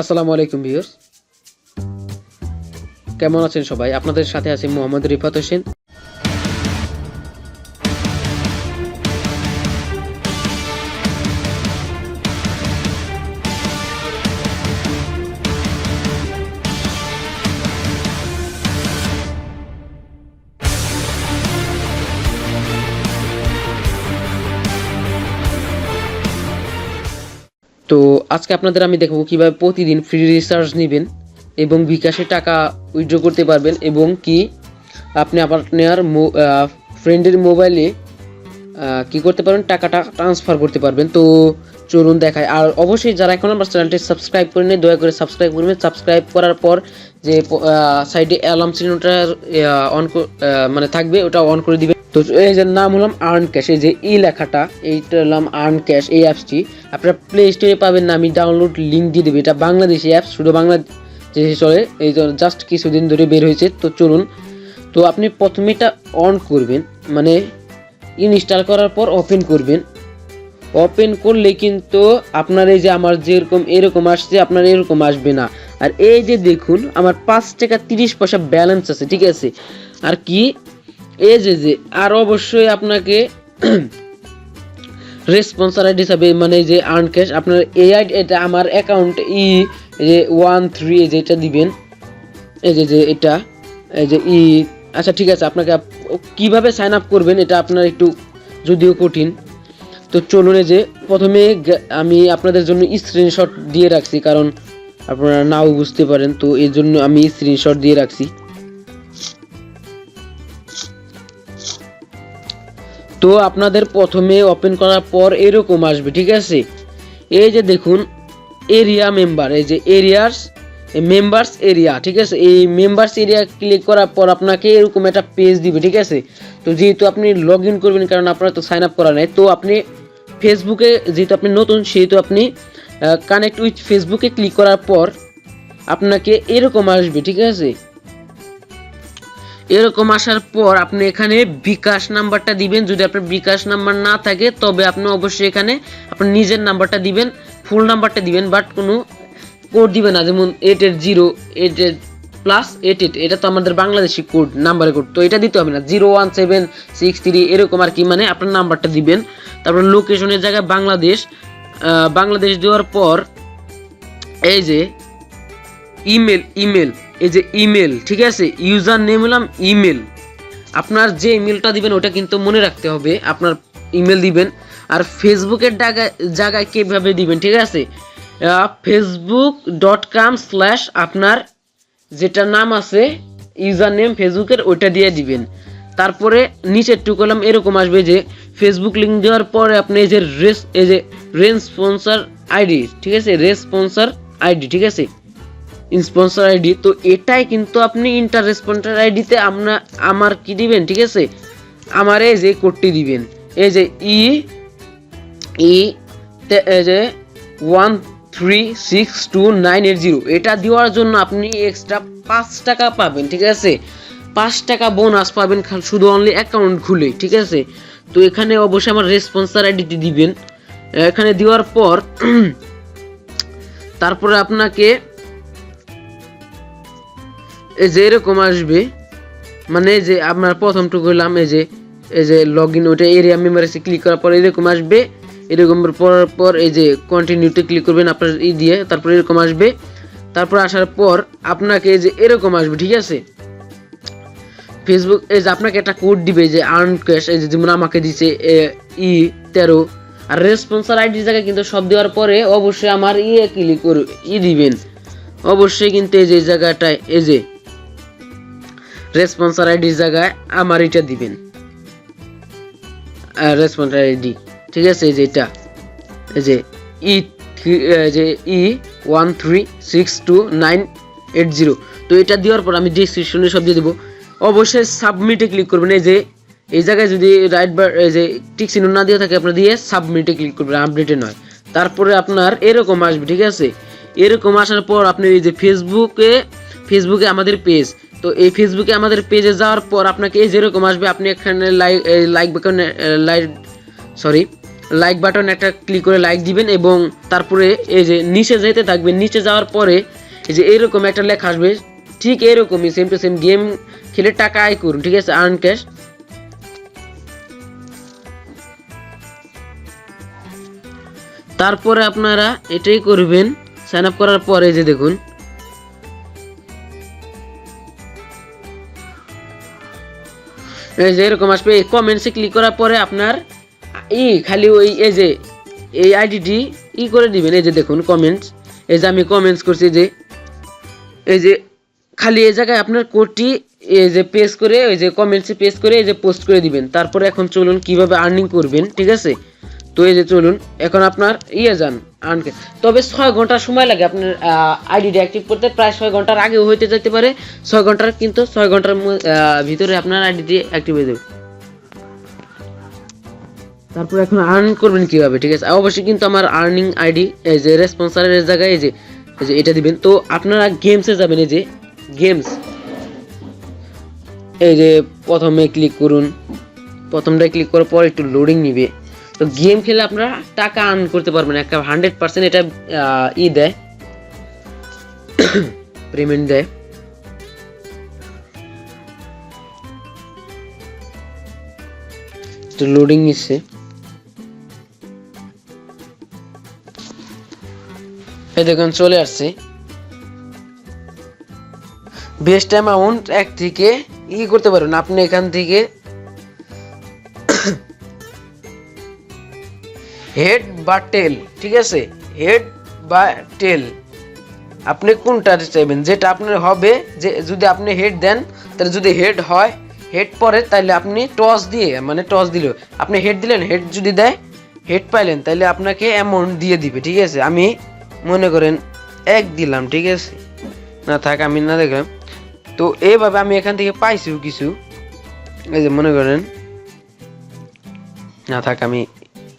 আসসালামু আলাইকুম ভিউয়ার্স কেমন আছেন সবাই? আপনাদের সাথে আছি মোহাম্মদ রিফাত হোসেন। তো আজকে আপনাদের আমি দেখাবো কীভাবে প্রতিদিন ফ্রি রিচার্জ নেবেন এবং বিকাশে টাকা উইথড্র করতে পারবেন এবং কি আপনি আপনার ফ্রেন্ডের মোবাইলে কি করতে পারবেন? টাকাটা ট্রান্সফার করতে পারবেন। তো চলুন দেখায় আর অবশ্যই যারা এখন আমার চ্যানেলটি সাবস্ক্রাইব করেনি দয়া করে সাবস্ক্রাইব করবেন। সাবস্ক্রাইব করার পর যে সাইডে অ্যালার্ম চিহ্নটা অন মানে থাকবে, ওটা অন করে দিবেন। তো এই যে নাম হলাম আর্ন ক্যাশ এই যে ই লেখাটা, এইটা হলাম আর্ন ক্যাশ এই অ্যাপসটি আপনারা প্লে স্টোরে পাবেন না, আমি ডাউনলোড লিঙ্ক দিয়ে দেবো। এটা বাংলাদেশি অ্যাপস শুধু বাংলাদেশে চলে। এই জাস্ট কিছুদিন ধরে বের হয়েছে, তো চলুন। তো আপনি প্রথমে এটা অন করবেন মানে ইনস্টল করার পর ওপেন করবেন। ওপেন করলে কিন্তু আপনার এই যে আমার যেরকম, এরকম আসছে, আপনার এরকম আসবে না। আর এই যে দেখুন, আমার পাঁচ টাকা তিরিশ পয়সা ব্যালেন্স আছে, ঠিক আছে? আর কি? এই যে যে, আর অবশ্যই আপনাকে রেসপন্সার আইডি হিসাবে মানে যে আর্ন ক্যাশ আপনার এই আইডি এটা আমার অ্যাকাউন্ট ই যে ওয়ান থ্রি যেটা দিবেন। এই যে যে, এটা, এই যে, ই আচ্ছা ঠিক আছে, আপনাকে আপ- কীভাবে সাইন আপ করবেন, এটা আপনার একটু যদিও কঠিন। তো চলুন এই যে, প্রথমে আমি আপনাদের জন্য স্ক্রিনশট দিয়ে রাখছি, কারণ আপনারা নাও বুঝতে পারেন, তো এর জন্য আমি স্ক্রিনশট দিয়ে রাখছি। তো আপনাদের প্রথমে ওপেন করার পর এরকম আসবে, ঠিক আছে? এই যে দেখুন এরিয়া মেম্বার এই যে এরিয়ার্স মেম্বার্স এরিয়া ঠিক আছে? এই মেম্বার্স এরিয়া ক্লিক করার পর আপনাকে এরকম একটা পেজ দিবে, ঠিক আছে? তো যেহেতু আপনি লগ ইন করবেন, কারণ আপনার তো সাইন আপ করা নেই, তো আপনি ফেসবুকে যেহেতু আপনি নতুন, সেহেতু আপনি কানেক্ট উইথ ফেসবুকে ক্লিক করার পর আপনাকে এরকম আসবে, ঠিক আছে? এরকম আসার পর আপনি এখানে বিকাশ নাম্বারটা দিবেন। যদি আপনার বিকাশ নাম্বার না থাকে, তবে আপনি অবশ্যই এখানে আপনার নিজের নাম্বারটা দিবেন, ফুল নাম্বারটা দিবেন বাট কোনো কোড দিবেন না। যেমন eight eight zero eight eight plus eight eight এটা তো আমাদের বাংলাদেশি কোড নাম্বারের কোড তো এটা দিতে হবে না। Zero one seven six three এরকম আর কি মানে আপনার নাম্বারটা দিবেন। তারপর লোকেশনের জায়গায় বাংলাদেশ। বাংলাদেশ দেওয়ার পর এই যে ইমেল ইমেল এই যে ইমেল ঠিক আছে? ইউজার নেম হলাম ইমেল আপনার যে ইমেলটা দিবেন, ওটা কিন্তু মনে রাখতে হবে, আপনার ইমেল দিবেন। আর ফেসবুকের জায়গায় জায়গায় কীভাবে দিবেন, ঠিক আছে? ফেসবুক ডট কম স্ল্যাশ আপনার যেটা নাম আছে ইউজার নেম ফেসবুকের, ওইটা দিয়ে দিবেন। তারপরে নিচের টু কলাম এরকম আসবে যে ফেসবুক লিঙ্ক দেওয়ার পরে আপনি এই যে রেস এই যে রেসপন্সার আইডি, ঠিক আছে? রেসপন্সার আইডি, ঠিক আছে? স্পন্সর আইডি তো এটাই কিন্তু আপনি ইন্টার রেসপন্সার আইডিতে আমরা, আমার কি দিবেন, ঠিক আছে? আমার এই যে কোডটি দিবেন। এই যে ই ই তে- এই যে one three six two nine eight zero এটা দেওয়ার জন্য আপনি এক্সট্রা পাঁচ টাকা পাবেন, ঠিক আছে? পাঁচ টাকা বোনাস পাবেন শুধু অনলি অ্যাকাউন্ট খুলে, ঠিক আছে? তো এখানে অবশ্যই আমার রেসপন্সার আইডিটি দিবেন। এখানে দেওয়ার পর, তারপরে আপনাকে এই যে এরকম আসবে মানে এই যে আপনার প্রথমটুকু হলাম এই যে এই যে লগ ইন ওইটা এরিয়া মেম্বারসে ক্লিক করার পর এরকম আসবে। এরকম পড়ার পর এই যে কন্টিনিউতে ক্লিক করবেন আপনার ই দিয়ে, তারপর এরকম আসবে। তারপর আসার পর আপনাকে এই যে এরকম আসবে, ঠিক আছে? ফেসবুক এই যে আপনাকে একটা কোড দিবে যে আর্ন ক্যাশ এই যে যেমন আমাকে দিছে ই, তেরো। আর রেসপন্সার আইডি জায়গায় কিন্তু সব দেওয়ার পরে অবশ্যই আমার ইয়ে ক্লিক করে ই দিবেন। অবশ্যই কিন্তু এই যে জায়গাটায়, এই যে রেসপন্সার আইডির জায়গায় আমার এটা দিবেন। রেসপন্সার আইডি ঠিক আছে, এই যে এটা। এই যে ই যে ই one three six two nine eight zero তো এটা দেওয়ার পর আমি ডিসক্রিপশনে সব দিয়ে দেবো। অবশ্যই সাবমিটে ক্লিক করবেন। এই যে, এই জায়গায় যদি রাইট বার এই যে টিক চিহ্ন না দিয়ে থাকে, আপনার দিয়ে সাবমিটে ক্লিক করবেন। আপডেটে নয়। তারপরে আপনার এরকম আসবে, ঠিক আছে? এরকম আসার পর আপনি এই যে ফেসবুকে ফেসবুকে আমাদের পেজ তো এই ফেসবুকে আমাদের পেজে যাওয়ার পর আপনাকে এই যেরকম আসবে, আপনি এখানে লাইক লাইক বাটনে লাইক সরি লাইক বাটন একটা ক্লিক করে লাইক দিবেন এবং তারপরে এই যে নিচে যেতে থাকবেন, নিচে যাওয়ার পরে এই যে এরকম একটা লেখা আসবে, ঠিক এরকমই সেম টু সেম গেম খেলে টাকা আয় করুন, ঠিক আছে আর্ন ক্যাশ তারপরে আপনারা এটাই করবেন সাইন আপ করার পরে যে দেখুন এই যে এরকম আসবে, এই কমেন্টসে ক্লিক করার পরে আপনার ই খালি ওই, এই যে, এই আইডিটি ই করে দিবেন। এই যে দেখুন কমেন্টস এই যে আমি কমেন্টস করছি যে, এই যে খালি এই জায়গায় আপনার কোডটি এই যে পেস্ট করে ওই যে কমেন্টসে পেস্ট করে এই যে পোস্ট করে দিবেন। তারপরে এখন চলুন কীভাবে আর্নিং করবেন, ঠিক আছে? তো এই যে চলুন, এখন আপনার ইয়ে যান। আর্ন তবে ছয় ঘণ্টা সময় লাগে আপনার আইডিটি অ্যাক্টিভ করতে। প্রায় ছয় ঘণ্টার আগেও হইতে যেতে পারে। ছয় ঘণ্টার কিন্তু ছয় ঘণ্টার ভিতরে আপনার আইডিটি অ্যাক্টিভ হয়ে যাবে তারপর এখন আর্ন করবেন কীভাবে? ঠিক আছে? অবশ্যই কিন্তু আমার আর্নিং আইডি এই যে রেসপন্সারের জায়গায় এই যে এই যে এটা দিবেন। তো আপনারা গেমসে যাবেন, এই যে গেমস এই যে প্রথমে ক্লিক করুন। প্রথমটা ক্লিক করার পর একটু লোডিং নিবে। তো গেম খেলে আপনারা টাকা আর্ন করতে পারবেন, একটা হান্ড্রেড পার্সেন্ট এটা ই দেয়। পেমেন্ট দেয়। একটু লোডিং নিচ্ছে। এই দেখুন, চলে আসছে। বেস্ট অ্যামাউন্ট এক থেকে ই করতে পারবেন। আপনি এখান থেকে হেড বা টেল ঠিক আছে? হেড বা টেল আপনি কোনটা চাইবেন? যেটা আপনার হবে, যে যদি আপনি হেড দেন, তাহলে যদি হেড হয় হেড পরে তাহলে আপনি টস দিয়ে মানে টস দিল। আপনি হেড দিলেন হেড যদি দেয় হেড পাইলেন তাহলে আপনাকে অ্যামাউন্ট দিয়ে দিবে, ঠিক আছে? আমি মনে করেন এক দিলাম, ঠিক আছে? না থাক, আমি না দেখলাম। তো এইভাবে আমি এখান থেকে পাইছিও কিছু। এই যে মনে করেন, না থাক, আমি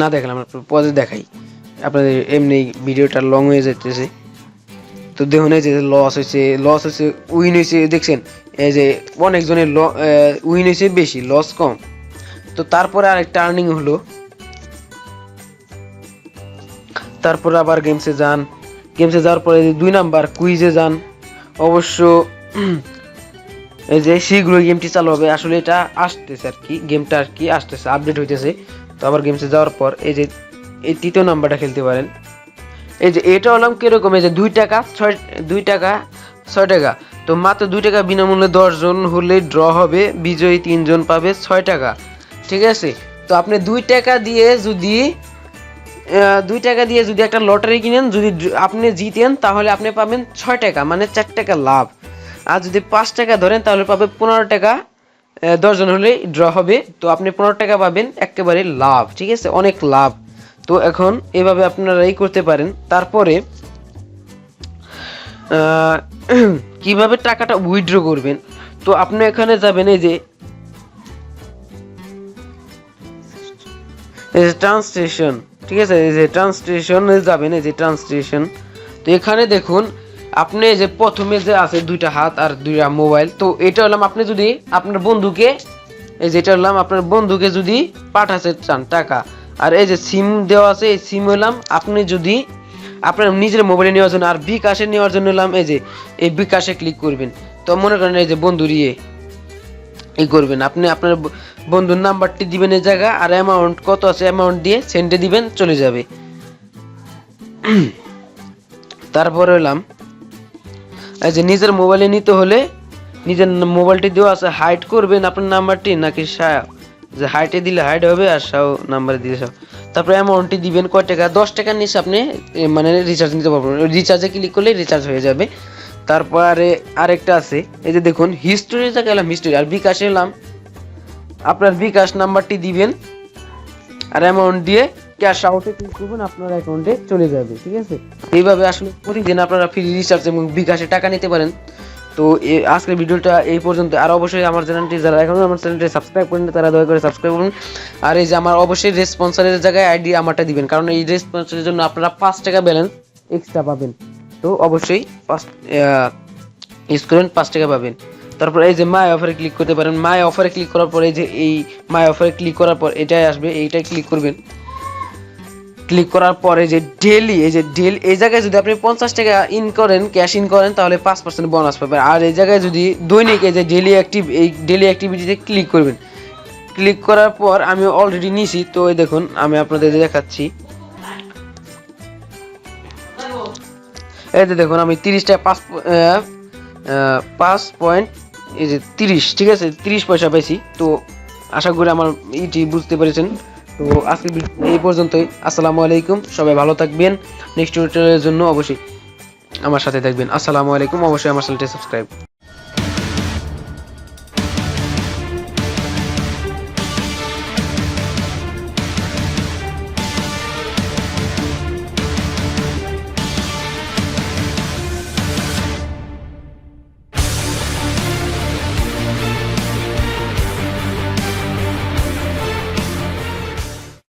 না দেখলাম, পরে দেখাই। আপনাদের এমনি ভিডিওটা লং হয়ে যেতেছে তো দেখুন, এই যে লস হয়েছে লস হয়েছে উইন হয়েছে দেখছেন? এই যে অনেকজনের ল উইন হয়েছে বেশি লস কম। তো তারপরে আরেকটা আর্নিং হলো। তারপরে আবার গেমসে যান। গেমসে যাওয়ার পরে দুই নাম্বার কুইজে যান। অবশ্য, এই যে শীঘ্রই গেমটি চালু হবে। আসলে এটা আসতেছে আর কি গেমটা আর কি আসতেছে আপডেট হইতেছে। তো আবার গেমসে যাওয়ার পর এই যে, এই তৃতীয় নাম্বারটা খেলতে পারেন। এই যে, এটা হলাম কীরকম? এই যে, দুই টাকা, ছয়, দুই টাকা, ছয় টাকা। তো মাত্র দুই টাকা বিনামূল্যে দশজন হলে ড্র হবে, বিজয়ী তিনজন পাবে ছয় টাকা। ঠিক আছে? তো আপনি দুই টাকা দিয়ে যদি দুই টাকা দিয়ে যদি একটা লটারি কিনেন, যদি আপনি জিতেন, তাহলে আপনি পাবেন ছয় টাকা মানে চার টাকা লাভ। আর যদি পাঁচ টাকা ধরেন, তাহলে পাবে পনেরো টাকা দশজন হলে ড্র হবে। তো আপনি পনেরো টাকা পাবেন, একেবারে লাভ, ঠিক আছে? অনেক লাভ। তো এখন এভাবে আপনারা এই করতে পারেন। তারপরে কীভাবে টাকাটা উইথড্র করবেন? তো আপনি এখানে যাবেন, এই যে ট্রান্সলেশন ঠিক আছে? এই যে ট্রান্সলেশনে যাবেন, এই যে ট্রান্সলেশন তো এখানে দেখুন আপনি এই যে প্রথমে যে আছে দুইটা হাত আর দুইটা মোবাইল, তো এটা হলাম আপনি যদি আপনার বন্ধুকে, এই যে এটা হলাম আপনার বন্ধুকে যদি পাঠাতে চান টাকা, আর এই যে সিম দেওয়া আছে, এই সিম হলাম আপনি যদি আপনার নিজের মোবাইলে নেওয়ার জন্য আর বিকাশে নেওয়ার জন্য হলাম এই যে, এই বিকাশে ক্লিক করবেন। তো মনে করেন এই যে বন্ধুর ইয়ে ই করবেন। আপনি আপনার বন্ধুর নাম্বারটি দিবেন এই জায়গা, আর অ্যামাউন্ট কত আছে অ্যামাউন্ট দিয়ে সেন্ডে দিবেন, চলে যাবে। তারপরে হলাম এই যে নিজের মোবাইলে নিতে হলে নিজের মোবাইলটি দেওয়া আছে হাইড করবেন আপনার নাম্বারটি নাকি যে হাইটে দিলে হাইড হবে আর সাও নাম্বারে দিলে সাও। তারপরে অ্যামাউন্টটি দিবেন কয় টাকা? দশ টাকার নিচে আপনি মানে রিচার্জ নিতে পারবেন। রিচার্জে ক্লিক করলে রিচার্জ হয়ে যাবে। তারপরে আরেকটা আছে, এই যে দেখুন হিস্টোরি জায়গায় এলাম হিস্টোরি আর বিকাশে এলাম। আপনার বিকাশ নাম্বারটি দিবেন, আর অ্যামাউন্ট দিয়ে ক্যাশ আউটে ক্লিক করবেন আপনার অ্যাকাউন্টে চলে যাবে, ঠিক আছে? এইভাবে আসলে প্রতিদিন আপনারা ফ্রি রিচার্জ এবং বিকাশে টাকা নিতে পারেন। তো আজকের ভিডিওটা এই পর্যন্ত। আর অবশ্যই আমার চ্যানেলটি যারা এখনও আমার চ্যানেলটি সাবস্ক্রাইব করেন তারা দয়া করে সাবস্ক্রাইব করুন। আর এই যে আমার অবশ্যই রেসপন্সারের জায়গায় আইডি আমারটা দিবেন। কারণ এই রেসপন্সারের জন্য আপনারা পাঁচ টাকা ব্যালেন্স এক্সট্রা পাবেন। তো অবশ্যই পাঁচ ইউজ করেন, পাঁচ টাকা পাবেন। তারপর এই যে মাই অফারে ক্লিক করতে পারেন। মাই অফারে ক্লিক করার পর এই যে এই মাই অফারে ক্লিক করার পর এটাই আসবে, এইটাই ক্লিক করবেন। ক্লিক করার পরে যে ডেলি এই যে ডেলি এই জায়গায় যদি আপনি পঞ্চাশ টাকা ইন করেন ক্যাশ ইন করেন, তাহলে পাঁচ পার্সেন্ট বোনাস পাবেন। আর এই জায়গায় যদি দৈনিক এই যে ডেলি অ্যাক্টিভ এই ডেলি অ্যাক্টিভিটিতে ক্লিক করবেন। ক্লিক করার পর আমি অলরেডি নিছি, তো এই দেখুন, আমি আপনাদের দেখাচ্ছি। এই যে দেখুন, আমি তিরিশটা পাঁচ পাঁচ পয়েন্ট এই যে তিরিশ, ঠিক আছে? তিরিশ পয়সা পাইছি, তো আশা করি আমার ইটি বুঝতে পেরেছেন। তো আজকে এই পর্যন্তই। আসসালামু আলাইকুম। সবাই ভালো থাকবেন। নেক্সট টিউটোরিয়ালের জন্য অবশ্যই আমার সাথে থাকবেন। আসসালামু আলাইকুম। অবশ্যই আমার চ্যানেলটি সাবস্ক্রাইব